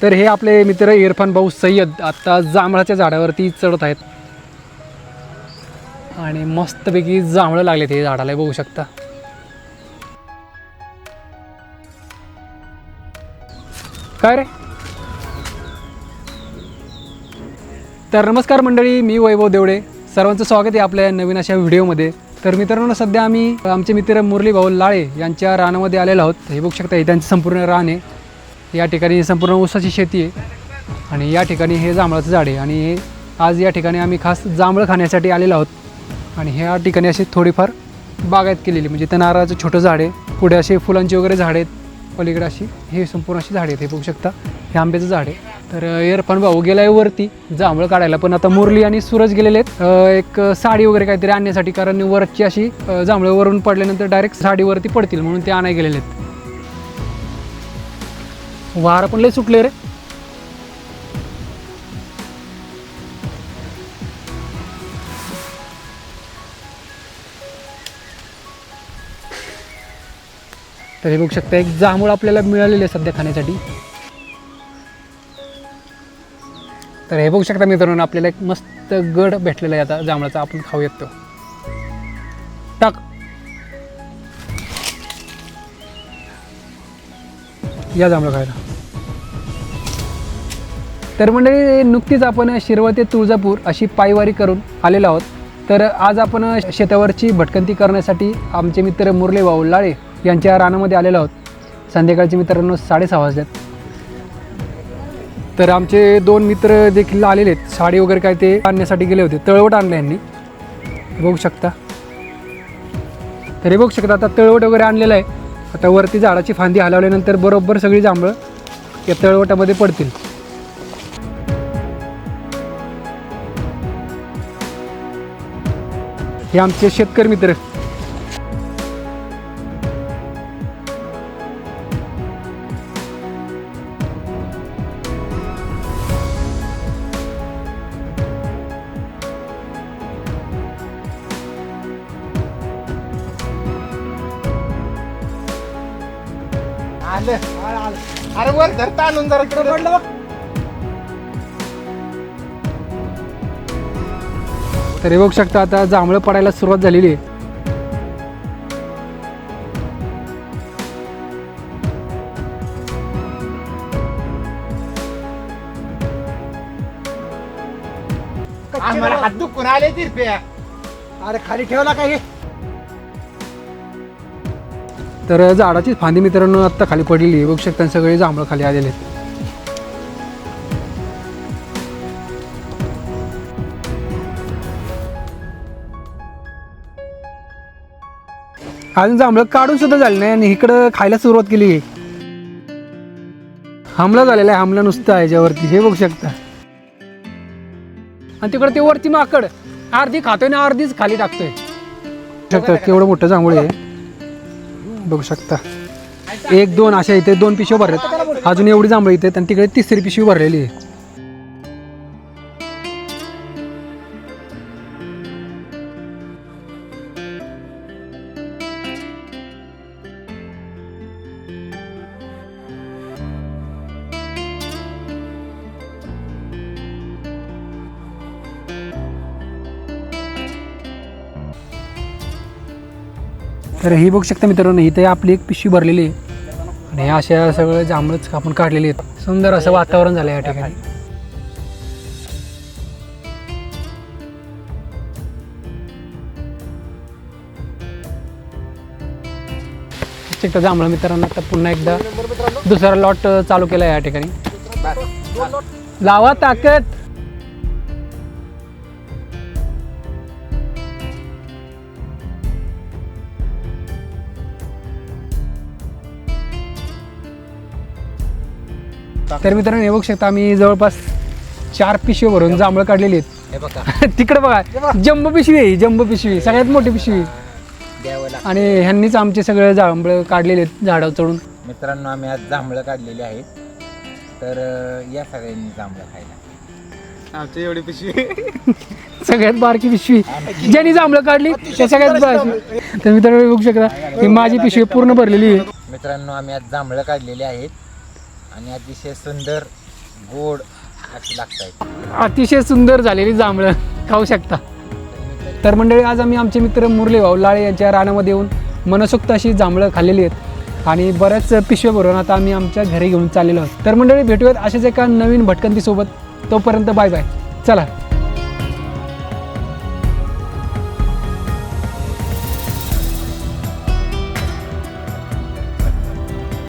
तर हे आपले मित्र इरफान भाऊ सय्यद आत्ता जांभळाच्या झाडावरती चढत आहेत. आणि मस्तपैकी जांभळं लागले ते झाडाला बघू शकता. काय रे? तर नमस्कार मंडळी मी वैभव देवडे. सर्वांचं स्वागत आहे आपल्या नवीन अशा व्हिडिओमध्ये. तर मित्रांनो सध्या आम्ही आमचे मित्र मुरली भाऊ लाळे यांच्या रानामध्ये आलेलो आहोत. हे बघू शकता हे त्यांचं संपूर्ण रान आहे. या ठिकाणी संपूर्ण ऊसाची शेती आहे. आणि या ठिकाणी हे जांभळाचं झाड आहे. आणि आज या ठिकाणी आम्ही खास जांभळं खाण्यासाठी आलेलो आहोत. आणि ह्या ठिकाणी अशी थोडीफार बागायत केलेली म्हणजे त्या नारळाचं छोटं झाड आहे. पुढे असे फुलांची वगैरे झाड आहेत. पलीकडे अशी हे संपूर्ण अशी झाडे आहेत हे बघू शकता. हे आंब्याचं झाड आहे. तर एअरफान भाऊ गेला आहे वरती. जांभळं काढायला पण आता मुरली आणि सूरज गेलेले आहेत. एक साडी वगैरे काहीतरी आणण्यासाठी कारण वरची अशी जांभळं वरून पडल्यानंतर डायरेक्ट साडीवरती पडतील म्हणून ते आणाय गेलेले आहेत. वारं पण लय सुटले रे. तर हे बघू शकता एक जांभूळ आपल्याला मिळालेले आहे सध्या खाण्यासाठी. तर हे बघू शकता मित्रांनो आपल्याला एक मस्त गड भेटलेला आहे आता जांभळाचा आपण खाऊ येतो टाक. या जांभळं खायला. तर मंडळी नुकतीच आपण शिरवळ ते तुळजापूर अशी पायवारी करून आलेलो आहोत. तर आज आपण शेतावरची भटकंती करण्यासाठी आमचे मित्र मुरले भाऊ लाळे यांच्या रानामध्ये आलेलो आहोत. संध्याकाळचे मित्रांनो साडेसहा वाजल्यात तर आमचे दोन मित्र देखील आलेले आहेत. साडी वगैरे काय ते आणण्यासाठी गेले होते. तळवट आणलं यांनी. बघू शकता. तर हे बघू शकता आता तळवट वगैरे आणलेलं आहे. आता वरती झाडाची फांदी हलवल्यानंतर बरोबर सगळी जांभळं या तळवटामध्ये पडतील. हे आमचे शेतकरी मित्र. आलं. अरे वर धरता आणून जरा इकडे पडलं बघ. तर हे बघू शकता आता जांभळं पडायला सुरुवात झालेली आहे. आम्हाला हात दुखून आले तिरप्या. अरे खाली ठेवला काय हे? तर झाडाची फांदी मित्रांनो आत्ता खाली पडलेली आहे. बघू शकता सगळे जांभळं खाली आलेले आहेत. अजून जांभळं काढून सुद्धा झाले नाही आणि इकडं खायला सुरुवात केली आहे. हमला झालेला आहे हमला नुसतं आहे याच्यावरती. हे बघू शकता. आणि तिकडे ते वरती माकड अर्धी खातोय ना अर्धीच खाली टाकतोय. शकता केवढं मोठं जांभूळ आहे. बघू शकता. एक दोन अशा इथे दोन पिशव्या भरल्यात. अजून एवढी जांभळी इथे आणि तिकडे तिसरी पिशवी भरलेली आहे. तर ही बघू शकता मित्रांनो इथे आपली एक पिशवी भरलेली आहे. आणि अशा सगळं जांभळच आपण काढलेली आहेत. सुंदर असं वातावरण झालं या ठिकाणी. शकता जांभळं मित्रांनो आता पुन्हा एकदा दुसरा लॉट चालू केला या ठिकाणी. लावा ताकद! तर मित्रांनो हे बघू शकता आम्ही जवळपास चार पिशवी भरून जांभळं काढलेली आहेत. हे बघा. तिकडे बघा जम्बो पिशवी आहे जम्बो पिशवी सगळ्यात मोठी पिशवी. आणि ह्यांनीच आमचे सगळे जांभळं काढलेले आहेत झाडावर चढून. मित्रांनो आम्ही आज जांभळं काढलेली आहेत. तर या सगळ्यांनी जांभळं खायला. आमची एवढी पिशवी. सगळ्यात बारकी पिशवी. ज्यांनी जांभळं काढली त्या सगळ्यात बारकी. तर मित्रांनो बघू शकता ही माझी पिशवी पूर्ण भरलेली आहे. मित्रांनो आम्ही आज जांभळं काढलेली आहेत. आणि अतिशय सुंदर गोड अशी लागतात अतिशय सुंदर झालेली जांभळं. खाऊ शकता. तर मंडळी आज आम्ही आमचे मित्र मुरली भाऊ लाळे यांच्या रानामध्ये येऊन मनसोक्त अशी जांभळं खाल्लेली आहेत. आणि बऱ्याच पिशव्या भरून आता आम्ही आमच्या घरी घेऊन चाललेलो आहोत. तर मंडळी भेटूयात अशाच एका नवीन भटकंतीसोबत. तोपर्यंत बाय बाय. चला.